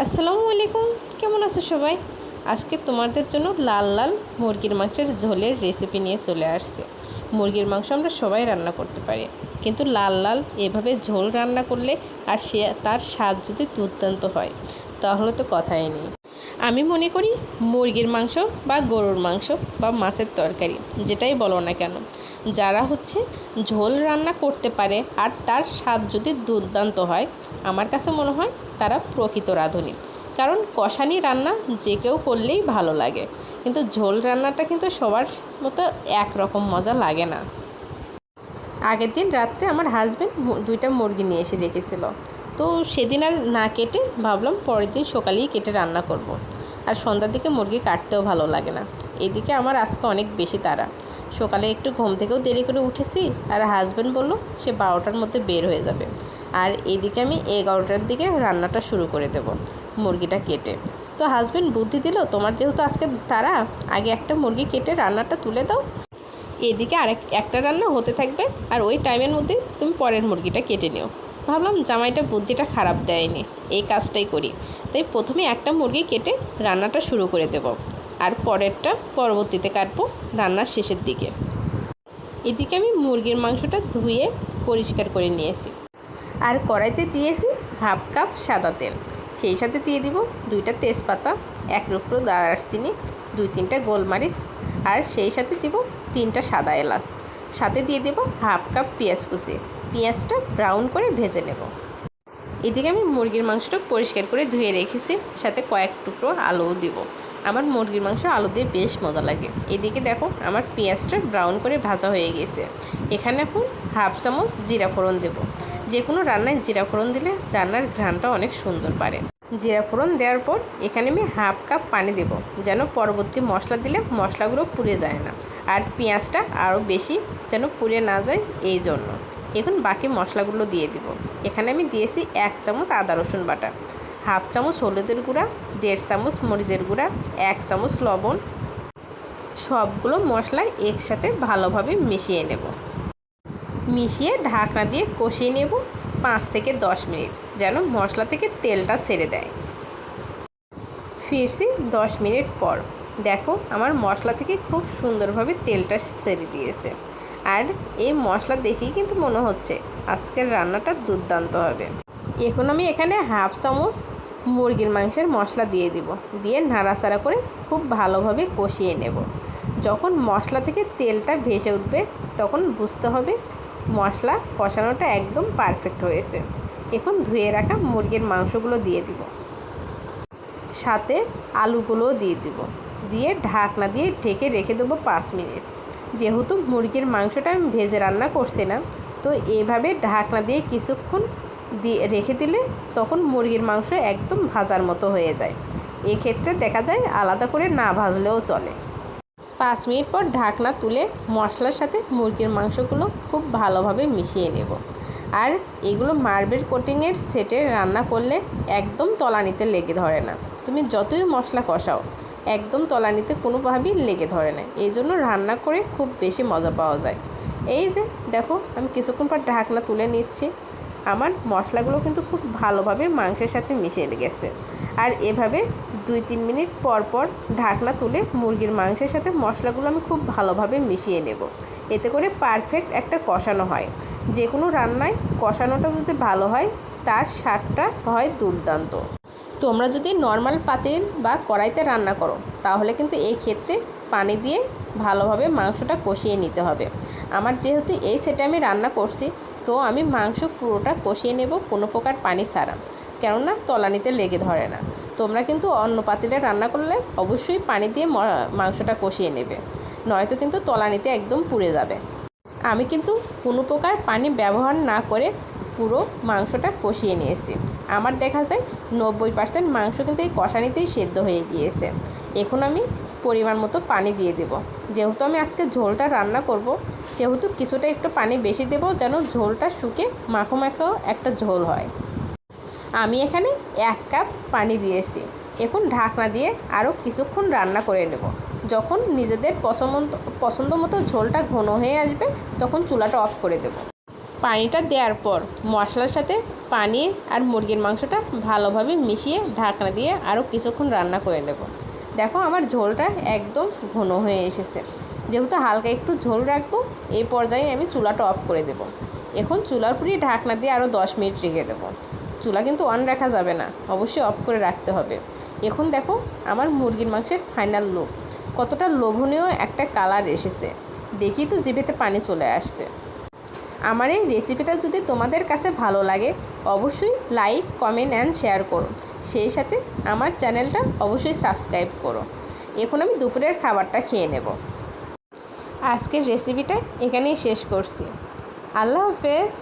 আসসালামু আলাইকুম। কেমন আছো সবাই? আজকে তোমাদের জন্য লাল লাল মুরগির মাংসের ঝোলের রেসিপি নিয়ে চলে আসছে। মুরগির মাংস আমরা সবাই রান্না করতে পারি। কিন্তু লাল লাল এভাবে ঝোল রান্না করলে আর সে তার স্বাদ যদি দুর্দান্ত হয়, তাহলে তো কথাই নেই। আমি মনে করি মুরগির মাংস বা গরুর মাংস বা মাছের তরকারি, যেটাই বলো না কেন। যারা হচ্ছে ঝোল রান্না করতে পারে আর তার স্বাদ যদি দুর্দান্ত হয়, আমার কাছে মনে হয় তারা প্রকৃত রাঁধুনি। কারণ কষানি রান্না যে কেউ করলেই ভালো লাগে। কিন্তু ঝোল রান্নাটা কিন্তু সবার মতো একরকম মজা লাগে না। আগের দিন রাত্রে আমার হাজব্যান্ড দুইটা মুরগি নিয়ে এসে রেখেছিল। তো সেদিন আর না কেটে ভাবলাম পরের দিন সকালেই কেটে রান্না করব। আর সন্ধ্যার দিকে মুরগি কাটতেও ভালো লাগে না। এদিকে আমার আজকে অনেক বেশি তারা সকালে একটু ঘুম থেকেও দেরি করে উঠেছি আর হাজব্যান্ড বলল, সে বারোটার মধ্যে বের হয়ে যাবে। আর এদিকে আমি এগারোটার দিকে রান্নাটা শুরু করে দেব, মুরগিটা কেটে। তো হাজব্যান্ড বুদ্ধি দিল, তোমার যেহেতু আজকে তারা আগে একটা মুরগি কেটে রান্নাটা তুলে দাও। এদিকে আরেক একটা রান্না হতে থাকবে আর ওই টাইমের মধ্যে তুমি পরের মুরগিটা কেটে নিও। ভাবলাম জামাইটা বুদ্ধিটা খারাপ দেয়নি, এই কাজটাই করি। তাই প্রথমে একটা মুরগি কেটে রান্নাটা শুরু করে দেব আর পরেরটা পরবর্তীতে কাটবো রান্নার শেষের দিকে। এদিকে আমি মুরগির মাংসটা ধুয়ে পরিষ্কার করে নিয়েছি। আর কড়াইতে দিয়েছি হাফ কাপ সাদা তেল। সেই সাথে দিয়ে দিব দুইটা তেজপাতা, এক রুকরো দারচিনি, দুই তিনটা গোলমরিচ আর সেই সাথে দিব তিনটা সাদা এলাচ। সাথে দিয়ে দেব হাফ কাপ পেঁয়াজ কুচি। পেঁয়াজটা ব্রাউন করে ভেজে নেব। এদিকে আমি মুরগির মাংসটা পরিষ্কার করে ধুয়ে রেখেছি, সাথে কয়েক টুকরো আলুও দিব। আমার মুরগির মাংস আলু দিয়ে বেশ মজা লাগে। এদিকে দেখো, আমার পেঁয়াজটা ব্রাউন করে ভাজা হয়ে গেছে। এখানে এখন হাফ চামচ জিরা ফোড়ন দেব। যে কোনো রান্নায় জিরা ফোড়ন দিলে রান্নার ঘ্রাণটা অনেক সুন্দর পারে জিরা ফোড়ন দেওয়ার পর এখানে আমি হাফ কাপ পানি দেব, যেন পরবর্তী মশলা দিলে মশলাগুলো পুড়ে যায় না। আর পেঁয়াজটা আরও বেশি যেন পুড়ে না যায় এই জন্য। এখন বাকি মশলাগুলো দিয়ে দিব। এখানে আমি দিয়েছি এক চামচ আদা রসুন বাটা, হাফ চামচ হলুদের গুঁড়া, দেড় চামচ মরিচের গুঁড়া, এক চামচ লবণ। সবগুলো মশলা একসাথে ভালোভাবে মিশিয়ে নেব। মিশিয়ে ঢাকনা দিয়ে কষিয়ে নেব। পাঁচ থেকে দশ মিনিট যেন মশলা থেকে তেলটা সেরে দেয়। ফিরছি দশ মিনিট পর। দেখো, আমার মশলা থেকে খুব সুন্দরভাবে তেলটা সেরে দিয়েছে। আর এই মশলা দেখেই কিন্তু মনে হচ্ছে আজকের রান্নাটা দুর্দান্ত হবে। এখন আমি এখানে হাফ চামচ মুরগির মাংসের মশলা দিয়ে দিব। দিয়ে নাড়াচাড়া করে খুব ভালোভাবে কষিয়ে নেব। যখন মশলা থেকে তেলটা ভেসে উঠবে, তখন বুঝতে হবে মশলা কষানোটা একদম পারফেক্ট হয়েছে। এখন ধুয়ে রাখা মুরগির মাংসগুলো দিয়ে দিব। সাথে আলুগুলোও দিয়ে দিব। দিয়ে ঢাকনা দিয়ে ঢেকে রেখে দেবো পাঁচ মিনিট। যেহেতু মুরগির মাংসটা আমি ভেজে রান্না করছি না, তো এভাবে ঢাকনা দিয়ে কিছুক্ষণ দিয়ে রেখে দিলে তখন মুরগির মাংস একদম ভাজার মতো হয়ে যায়। এক্ষেত্রে দেখা যায় আলাদা করে না ভাজলেও চলে। পাঁচ মিনিট পর ঢাকনা তুলে মশলার সাথে মুরগির মাংসগুলো খুব ভালোভাবে মিশিয়ে নেব। আর এগুলো মার্বেল কোটিংয়ের সেটে রান্না করলে একদম তলানিতে লেগে ধরে না। তুমি যতই মশলা কষাও, একদম তলানিতে কোনোভাবেই লেগে ধরে না। এই জন্য রান্না করে খুব বেশি মজা পাওয়া যায়। এই যে, দেখো, আমি কিছুক্ষণ পর ঢাকনা তুলে নিচ্ছি। আমার মশলাগুলো কিন্তু খুব ভালোভাবে মাংসের সাথে মিশে গেছে আর এভাবে দুই তিন মিনিট পর পর ঢাকনা তুলে মুরগির মাংসের সাথে মশলাগুলো আমি খুব ভালোভাবে মিশিয়ে নেব। এতে করে পারফেক্ট একটা কষানো হয়। যে কোনো রান্নায় কষানোটা যদি ভালো হয়, তার স্বাদটা হয় দুর্দান্ত। তোমরা যদি নর্মাল পাতিল বা কড়াইতে রান্না করো, তাহলে কিন্তু এই ক্ষেত্রে পানি দিয়ে ভালোভাবে মাংসটা কষিয়ে নিতে হবে। আমার যেহেতু এই সেটে আমি রান্না করছি তো আমি মাংস পুরোটা কষিয়ে নেব কোনো প্রকার পানি ছাড়া। কেননা তলানিতে লেগে ধরে না। তোমরা কিন্তু অন্য পাতিলে রান্না করলে অবশ্যই পানি দিয়ে মাংসটা কষিয়ে নেবে। নয়তো কিন্তু তলানিতে একদম পুড়ে যাবে। আমি কিন্তু কোনো প্রকার পানি ব্যবহার না করে পুরো মাংসটা কষিয়ে নিয়েছি। আমার দেখা যায় নব্বই পার্সেন্ট মাংস কিন্তু এই কষানিতেই সেদ্ধ হয়ে গিয়েছে। এখন আমি পরিমাণ মতো পানি দিয়ে দেব। যেহেতু আমি আজকে ঝোলটা রান্না করব সেহেতু কিছুটা একটু পানি বেশি দেব যেন ঝোলটা শুকে মাখো মাখো একটা ঝোল হয়। আমি এখানে এক কাপ পানি দিয়েছি। এখন ঢাকনা দিয়ে আরও কিছুক্ষণ রান্না করে নেব। যখন নিজেদের পছন্দ পছন্দ মতো ঝোলটা ঘন হয়ে আসবে, তখন চুলাটা অফ করে দেব। পানিটা দেওয়ার পর মশলার সাথে পানি আর মুরগির মাংসটা ভালোভাবে মিশিয়ে ঢাকনা দিয়ে আরও কিছুক্ষণ রান্না করে নেব। দেখো আমার ঝোলটা একদম ঘন হয়ে এসেছে। যেহেতু হালকা একটু ঝোল রাখব, এই পর্যায়ে আমি চুলাটা অফ করে দেব। এখন চুলার পুরি ঢাকনা দিয়ে আরও দশ মিনিট রেখে দেবো। চুলা কিন্তু অন রাখা যাবে না, অবশ্যই অফ করে রাখতে হবে। এখন দেখো আমার মুরগির মাংসের ফাইনাল লুক কতটা লোভনীয় একটা কালার এসেছে। দেখি তো জিভেতে পানি চলে আসছে। আমার এই রেসিপিটা যদি তোমাদের কাছে ভালো লাগে, অবশ্যই লাইক কমেন্ট অ্যান্ড শেয়ার করো। সেই সাথে আমার চ্যানেলটা অবশ্যই সাবস্ক্রাইব করো। এখন আমি দুপুরের খাবারটা খেয়ে নেব। আজকের রেসিপিটা এখানেই শেষ করছি। আল্লাহ হাফেজ।